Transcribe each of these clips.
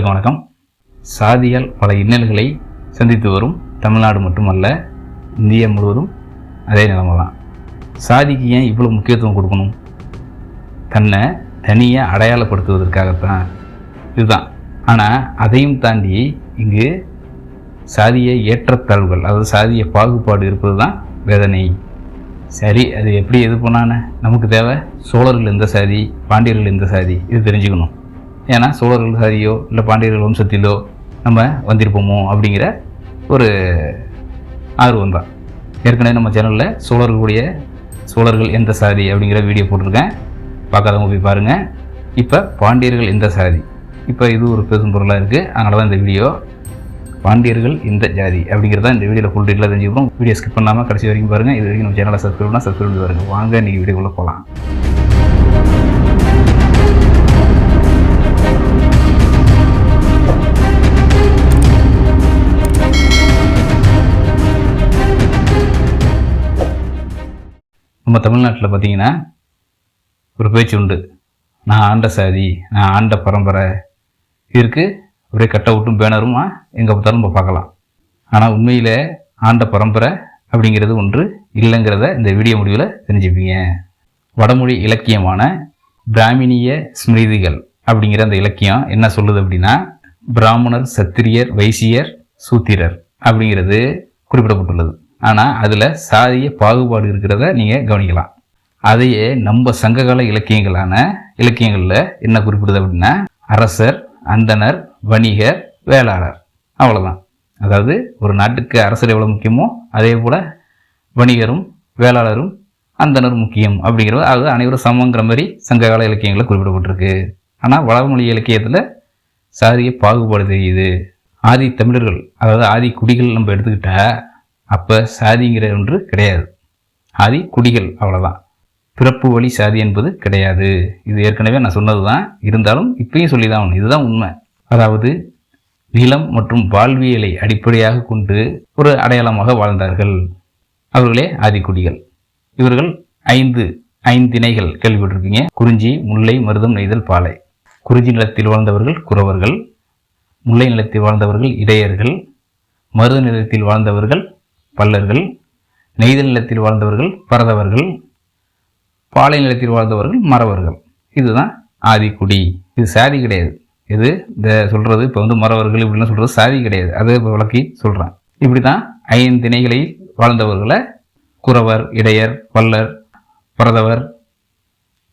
அனைவருக்கும் வணக்கம். சாதியால் பல இன்னல்களை சந்தித்து வரும் தமிழ்நாடு மட்டுமல்ல இந்தியா முழுவதும் அதே நிலைமை தான் சாதிக்கு ஏன் இவ்வளோ முக்கியத்துவம் கொடுக்கணும்? தன்னை தனியாக அடையாளப்படுத்துவதற்காகத்தான் இதுதான். ஆனால் அதையும் தாண்டி இங்கு சாதிய ஏற்றத்தாழ்வுகள் அதாவது சாதிய பாகுபாடு இருப்பது தான் வேதனை. சரி அது எப்படி எது பண்ணானே நமக்கு தேவை சோழர்கள் எந்த சாதி பாண்டியர்கள் எந்த சாதி இது தெரிஞ்சுக்கணும். ஏன்னா சோழர்கள் ஹரியோ இல்லை பாண்டியர்கள் வம்சத்திலோ நம்ம வந்திருப்போமோ அப்படிங்கிற ஒரு ஆர்வம் தான். ஏற்கனவே நம்ம சேனலில் சோழர்களுடைய சோழர்கள் எந்த சாதி அப்படிங்கிற வீடியோ போட்டிருக்கேன். பார்க்காதவங்க போய் பாருங்கள் இப்போ பாண்டியர்கள் எந்த சாதி? இப்போ இது ஒரு பெரும் பொருளாக இருக்குது அதனால தான் இந்த வீடியோ பாண்டியர்கள் இந்த ஜாதி அப்படிங்கிறத இந்த வீடியோவில் ஃபுல் டீட்டெயிலாக தெரிஞ்சுக்கிறோம். வீடியோ ஸ்கிப் பண்ணாமல் கடைசி வரைக்கும் பாருங்கள் இது வரைக்கும் நம்ம சேனலை சப்ஸ்கிரைப் பண்ணால் சப்ஸ்கிரைப் பண்ணி பாருங்கள் வாங்க இன்றைக்கி வீடியோக்குள்ளே போகலாம் நம்ம தமிழ்நாட்டில் பார்த்தீங்கன்னா ஒரு பேச்சு உண்டு. நான் ஆண்ட சாதி நான் ஆண்ட பரம்பரை. இருக்கு. ஒரே கட் விட்டும் பேனருமா எங்கே பார்த்தாலும் நம்ம பார்க்கலாம். ஆனால் உண்மையில் ஆண்ட பரம்பரை அப்படிங்கிறது ஒன்று இல்லைங்கிறத இந்த வீடியோ முடிவில் தெரிஞ்சுப்பீங்க. வடமொழி இலக்கியமான பிராமினிய ஸ்மிருதிகள் அப்படிங்கிற அந்த இலக்கியம் என்ன சொல்லுது அப்படின்னா பிராமணர் சத்திரியர் வைசியர் சூத்திரர் அப்படிங்கிறது குறிப்பிடப்பட்டுள்ளது. ஆனால் அதில் சாதிய பாகுபாடு இருக்கிறத நீங்கள் கவனிக்கலாம். அதையே நம்ம சங்ககால இலக்கியங்களான இலக்கியங்களில் என்ன குறிப்பிடுது அப்படின்னா அரசர் அந்தனர் வணிகர் வேளாளர். அவ்வளோதான் அதாவது ஒரு நாட்டுக்கு அரசர் எவ்வளோ முக்கியமோ அதே போல் வணிகரும் வேளாளரும் அந்தனர் முக்கியம் அப்படிங்கிறது அது அனைவரும் சமங்கிற மாதிரி சங்ககால இலக்கியங்களில் குறிப்பிடப்பட்டிருக்கு. ஆனால் வடமொழி இலக்கியத்தில் சாதிய பாகுபாடு தெரியுது. ஆதி தமிழர்கள் அதாவது ஆதி குடிகள் நம்ம எடுத்துக்கிட்டால் அப்போ சாதிங்கிற ஒன்று கிடையாது. ஆதி குடிகள் அவ்வளோதான் பிறப்பு வழி சாதி என்பது கிடையாது. இது ஏற்கனவே நான் சொன்னது தான் இருந்தாலும் இப்பயும் சொல்லி தான் இதுதான் உண்மை. அதாவது நிலம் மற்றும் வாழ்வியலை அடிப்படையாக கொண்டு ஒரு அடையாளமாக வாழ்ந்தார்கள். அவர்களே ஆதிக்குடிகள் இவர்கள் ஐந்து ஐந்திணைகள் கேள்விப்பட்டிருக்கீங்க. குறிஞ்சி முல்லை மருதம் நெய்தல் பாலை. குறிஞ்சி நிலத்தில் வாழ்ந்தவர்கள் குறவர்கள். முல்லை நிலத்தில் வாழ்ந்தவர்கள் இடையர்கள். மருத நிலத்தில் வாழ்ந்தவர்கள் பல்லர்கள் நெய்தல் நிலத்தில் வாழ்ந்தவர்கள் பரதவர்கள் பாலை நிலத்தில் வாழ்ந்தவர்கள் மறவர்கள். இதுதான் ஆதிக்குடி. இது சாதி கிடையாது. இது இந்த சொல்கிறது இப்போ வந்து மறவர்கள் இப்படிலாம் சொல்கிறது சாதி கிடையாது. அதை இப்போ விளக்கி சொல்கிறேன் இப்படி தான் ஐந்து திணைகளில் வாழ்ந்தவர்களை குறவர் இடையர் பல்லர் பரதவர்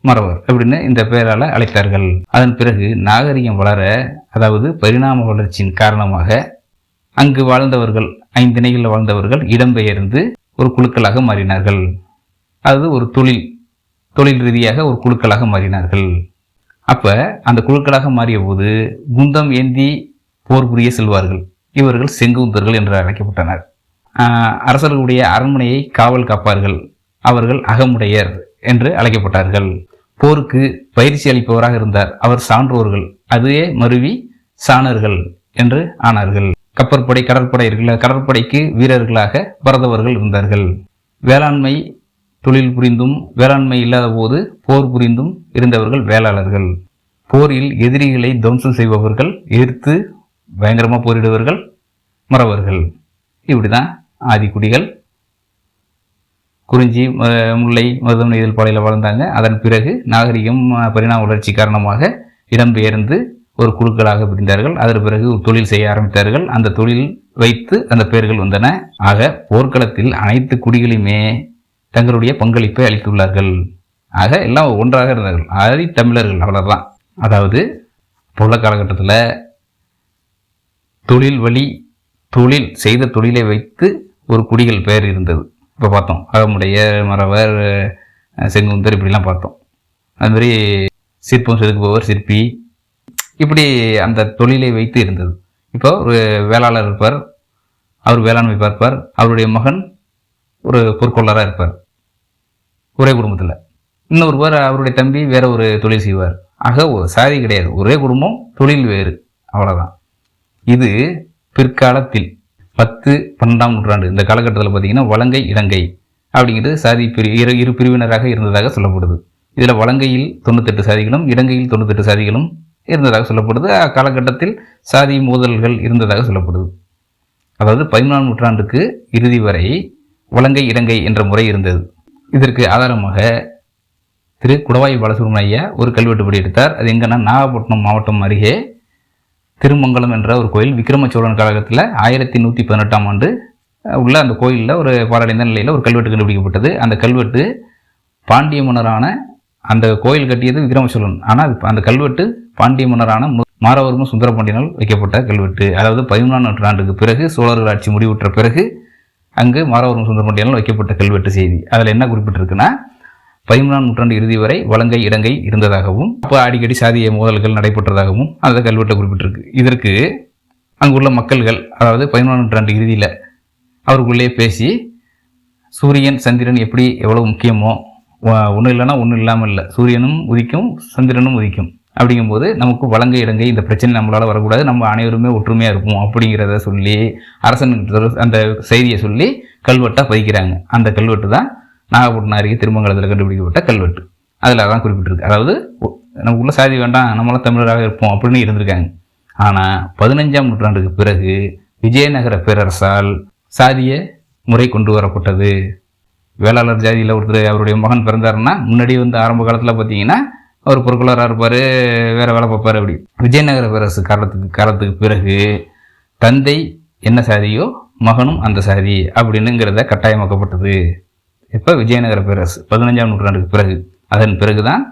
மறவர் அப்படின்னு இந்த பெயரால் அழைத்தார்கள். அதன் பிறகு நாகரிகம் வளர அதாவது பரிணாம வளர்ச்சியின் காரணமாக அங்கு வாழ்ந்தவர்கள் ஐந்திணைகளில் வாழ்ந்தவர்கள் இடம்பெயர்ந்து ஒரு குழுக்களாக மாறினார்கள். அது ஒரு தொழில் தொழில் ரீதியாக ஒரு குழுக்களாக மாறினார்கள். அப்போ அந்த குழுக்களாக மாறிய போது குந்தம் ஏந்தி போர் புரிய செல்வார்கள். இவர்கள் செங்குந்தர்கள் என்று அழைக்கப்பட்டனர். அரசர்களுடைய அரண்மனையை காவல் காப்பார்கள். அவர்கள் அகமுடையர் என்று அழைக்கப்பட்டார்கள். போருக்கு பயிற்சி அளிப்பவராக இருந்தார். அவர் சான்றோர்கள். அதுவே மருவி சாணர்கள் என்று ஆனார்கள். கப்பற்படை கடற்படை இருக்குல்ல கடற்படைக்கு வீரர்களாக பரதவர்கள் இருந்தார்கள். வேளாண்மை தொழில் புரிந்தும் வேளாண்மை இல்லாத போது போர் புரிந்தும் இருந்தவர்கள் வேளாளர்கள். போரில் எதிரிகளை துவம்சம் செய்பவர்கள் எதிர்த்து பயங்கரமாக போரிடுவர்கள் மறவர்கள். இப்படிதான் ஆதிக்குடிகள் குறிஞ்சி முல்லை மருதம் நெய்தல் பாலையில் வாழ்ந்தாங்க. அதன் பிறகு நாகரிகம் பரிணாம வளர்ச்சி காரணமாக இடம்பெயர்ந்து ஒரு குழுக்களாக பிரிந்தார்கள். அதன் பிறகு தொழில் செய்ய ஆரம்பித்தார்கள். அந்த தொழில் வைத்து அந்த பெயர்கள் வந்தன. ஆக போர்க்களத்தில் அனைத்து குடிகளையுமே தங்களுடைய பங்களிப்பை அளித்துள்ளார்கள். ஆக எல்லாம் ஒன்றாக இருந்தார்கள். ஆதி தமிழர்கள் அவ்வளோதான் அதாவது பொருள காலகட்டத்தில் தொழில் வழி தொழில் செய்த தொழிலை வைத்து ஒரு குடிகள் பெயர் இருந்தது. இப்போ பார்த்தோம். அகமுடைய மறவர் செங்குந்தர் இப்படிலாம் பார்த்தோம். அதுமாதிரி சிற்பம் செதுக்குபவர் சிற்பி இப்படி அந்த தொழிலை வைத்து இருந்தது. இப்போ ஒரு வேளாளர் இருப்பார் அவர் வேளாண்மை பார்ப்பார் அவருடைய மகன் ஒரு பொற்கொள்ளராக இருப்பார் ஒரே குடும்பத்தில். இன்னொருவர் அவருடைய தம்பி வேற ஒரு தொழில் செய்வார். ஆக ஒரு சாதி கிடையாது. ஒரே குடும்பம் தொழில் வேறு. அவ்வளோதான் இது பிற்காலத்தில் பத்து பன்னெண்டாம் நூற்றாண்டு இந்த காலகட்டத்தில் பார்த்தீங்கன்னா வலங்கை இடங்கை அப்படிங்கிறது சாதி பிரி இரு இரு பிரிவினராக இருந்ததாக சொல்லப்படுது. இதில் வலங்கையில் தொண்ணூத்தெட்டு சாதிகளும் இடங்கையில் தொண்ணூத்தெட்டு சாதிகளும் இருந்ததாக சொல்லப்படுது. அக்காலகட்டத்தில் சாதி மோதல்கள் இருந்ததாக சொல்லப்படுது. அதாவது பதிமூணாம் நூற்றாண்டுக்கு இறுதி வரை உலங்கை இலங்கை என்ற முறை இருந்தது. இதற்கு ஆதாரமாக திரு குடவாய் பாலசுப்ரமணிய ஐயா ஒரு கல்வெட்டுப்படி எடுத்தார். அது எங்கன்னா நாகப்பட்டினம் மாவட்டம் அருகே திருமங்கலம் என்ற ஒரு கோயில் விக்ரம சோழன் ஆயிரத்தி நூற்றி பதினெட்டாம் ஆண்டு உள்ள அந்த கோயிலில் ஒரு பாலடைந்த நிலையில் ஒரு கல்வெட்டு கண்டுபிடிக்கப்பட்டது. அந்த கல்வெட்டு பாண்டிய மன்னரான அந்த கோயில் கட்டியது விக்ரம சோழன் ஆனால் அந்த கல்வெட்டு பாண்டிய மன்னரான மு- மாரவர்ம சுந்தரபாண்டியனால் வைக்கப்பட்ட கல்வெட்டு. அதாவது பதிமூணாம் நூற்றாண்டுக்கு பிறகு சோழர்கள் ஆட்சி முடிவுற்ற பிறகு அங்கு மாரவர்ம சுந்தரபாண்டியனால் வைக்கப்பட்ட கல்வெட்டு செய்தி. அதில் என்ன குறிப்பிட்டிருக்குன்னா பதிமூணாம் நூற்றாண்டு இறுதி வரை வலங்கை இடங்கை இருந்ததாகவும் அப்போ அடிக்கடி சாதிய மோதல்கள் நடைபெற்றதாகவும் அந்த கல்வெட்டை குறிப்பிட்டிருக்கு. இதற்கு அங்குள்ள மக்கள்கள் அதாவது பதிமூணாம் நூற்றாண்டு இறுதியில் அவருக்குள்ளே பேசி சூரியன் சந்திரன் எப்படி எவ்வளோ முக்கியமோ ஒன்றும் இல்லைன்னா ஒன்றும் இல்லாமல் இல்லை. சூரியனும் உதிக்கும் சந்திரனும் உதிக்கும். அப்படிங்கும்போது நமக்கு வழங்க இடங்கை இந்த பிரச்சனை நம்மளால் வரக்கூடாது. நம்ம அனைவருமே ஒற்றுமையாக இருப்போம் அப்படிங்கிறத சொல்லி அரசன் அந்த செய்தியை சொல்லி கல்வெட்டாக பதிக்கிறாங்க. அந்த கல்வெட்டு தான் நாகப்பட்டினம் அருகே திருமங்கலத்தில் கண்டுபிடிக்கப்பட்ட கல்வெட்டு. அதில் அதான் குறிப்பிட்டிருக்கு. அதாவது நமக்கு நமக்குள்ள சாதி வேண்டாம் நம்மளாம் தமிழராக இருப்போம் அப்படின்னு இருந்திருக்காங்க. ஆனால் பதினஞ்சாம் நூற்றாண்டுக்கு பிறகு விஜயநகர பேரரசால் சாதிய முறை கொண்டு வரப்பட்டது. வேளாளர் ஜாதியில் ஒருத்தர் அவருடைய மகன் பிறந்தாருன்னா முன்னாடி வந்து ஆரம்ப காலத்தில் பார்த்தீங்கன்னா அவர் பொருட்களாராக இருப்பார் வேறு வேலை பார்ப்பார் அப்படி. விஜயநகர பேரரசு காலத்துக்கு காலத்துக்கு பிறகு தந்தை என்ன சாதியோ மகனும் அந்த சாதி அப்படின்னுங்கிறத கட்டாயமாக்கப்பட்டது. இப்போ விஜயநகர பேரரசு பதினஞ்சாம் நூற்றாண்டுக்கு பிறகு அதன் பிறகு தான்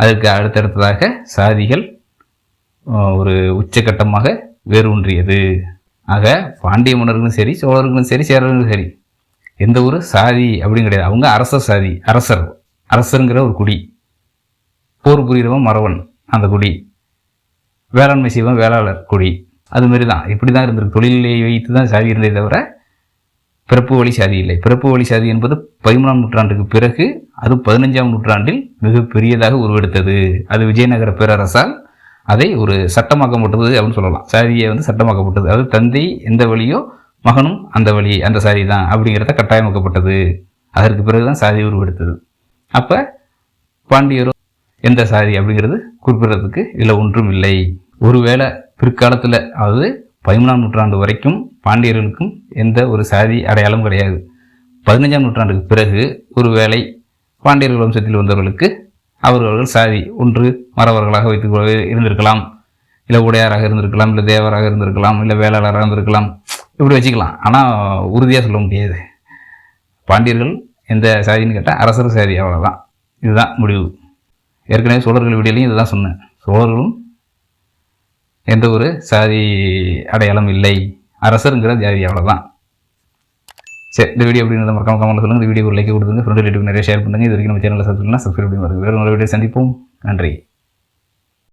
அதற்கு அடுத்தடுத்ததாக சாதிகள் ஒரு உச்சகட்டமாக வேரூன்றியது. ஆக பாண்டிய மன்னர்களும் சரி சோழர்களும் சரி சேரர்களும் சரி எந்த ஒரு சாதி அப்படின்னு கிடையாது. அவங்க அரச சாதி அரசர். அரசருங்கிற ஒரு குடி. போர் புரிகிறவன் மறவன் அந்த குடி. வேளாண்மை செய்வன் வேளாளர் குடி. அது மாதிரி தான் இப்படி தான் இருந்திருக்கு. தொழிலை வைத்து தான் சாதி இருந்ததை தவிர பிறப்பு வழி சாதி இல்லை. பிறப்பு வழி சாதி என்பது பதிமூணாம் நூற்றாண்டுக்கு பிறகு அது பதினஞ்சாம் நூற்றாண்டில் மிக பெரியதாக உருவெடுத்தது. அது விஜயநகர பேரரசால் அதை ஒரு சட்டமாக்கப்பட்டது அப்படின்னு சொல்லலாம். சாதியை வந்து சட்டமாக்கப்பட்டது அதாவது தந்தை எந்த வழியோ மகனும் அந்த வழி அந்த சாதி தான் அப்படிங்கிறத கட்டாயமாக்கப்பட்டது. அதற்கு பிறகு தான் சாதி உருவெடுத்தது. அப்போ பாண்டியரோ எந்த சாதி அப்படிங்கிறது குறிப்பிடுறதுக்கு இதில் ஒன்றும் இல்லை. ஒருவேளை பிற்காலத்தில் அதாவது பதிமூணாம் நூற்றாண்டு வரைக்கும் பாண்டியர்களுக்கும் எந்த ஒரு சாதி அடையாளம் கிடையாது. பதினஞ்சாம் நூற்றாண்டுக்கு பிறகு ஒருவேளை பாண்டியர்கள் வம்சத்தில் வந்தவர்களுக்கு அவர்கள் சாதி ஒன்று மறவர்களாக வைத்துக்கொள்ள இருந்திருக்கலாம். இல்லை உடையாராக இருந்திருக்கலாம் இல்லை தேவராக இருந்திருக்கலாம் இல்லை வேளாளராக இருந்திருக்கலாம். இப்படி வச்சுக்கலாம். ஆனால் உறுதியாக சொல்ல முடியாது. பாண்டியர்கள் எந்த சாதின்னு கேட்டால் அரசர் சாதி அவ்வளோதான் இதுதான் முடிவு. ஏற்கனவே சோழர்கள் வீடியோலையும் இதுதான் சொன்னேன். சோழர்களும் எந்த ஒரு சாதி அடையாளம் இல்லை. அரசருங்கிற ஜாதி அவ்வளோதான் சரி இந்த வீடியோ அப்படின்னு மறக்காம கமெண்ட் சொல்லுங்கள் இந்த வீடியோ லைக் கொடுத்துருங்க. ஃப்ரெண்டு ரிலேட்டிவ் நிறைய ஷேர் பண்ணுங்கள் இது வரைக்கும் நம்ம சேனலில் சப்ஸ்கிரைப் பண்ணால் சப்ஸ்கிரைப் பண்ணி வருது வேறு ஒரு வீடியோ சந்திப்போம். நன்றி.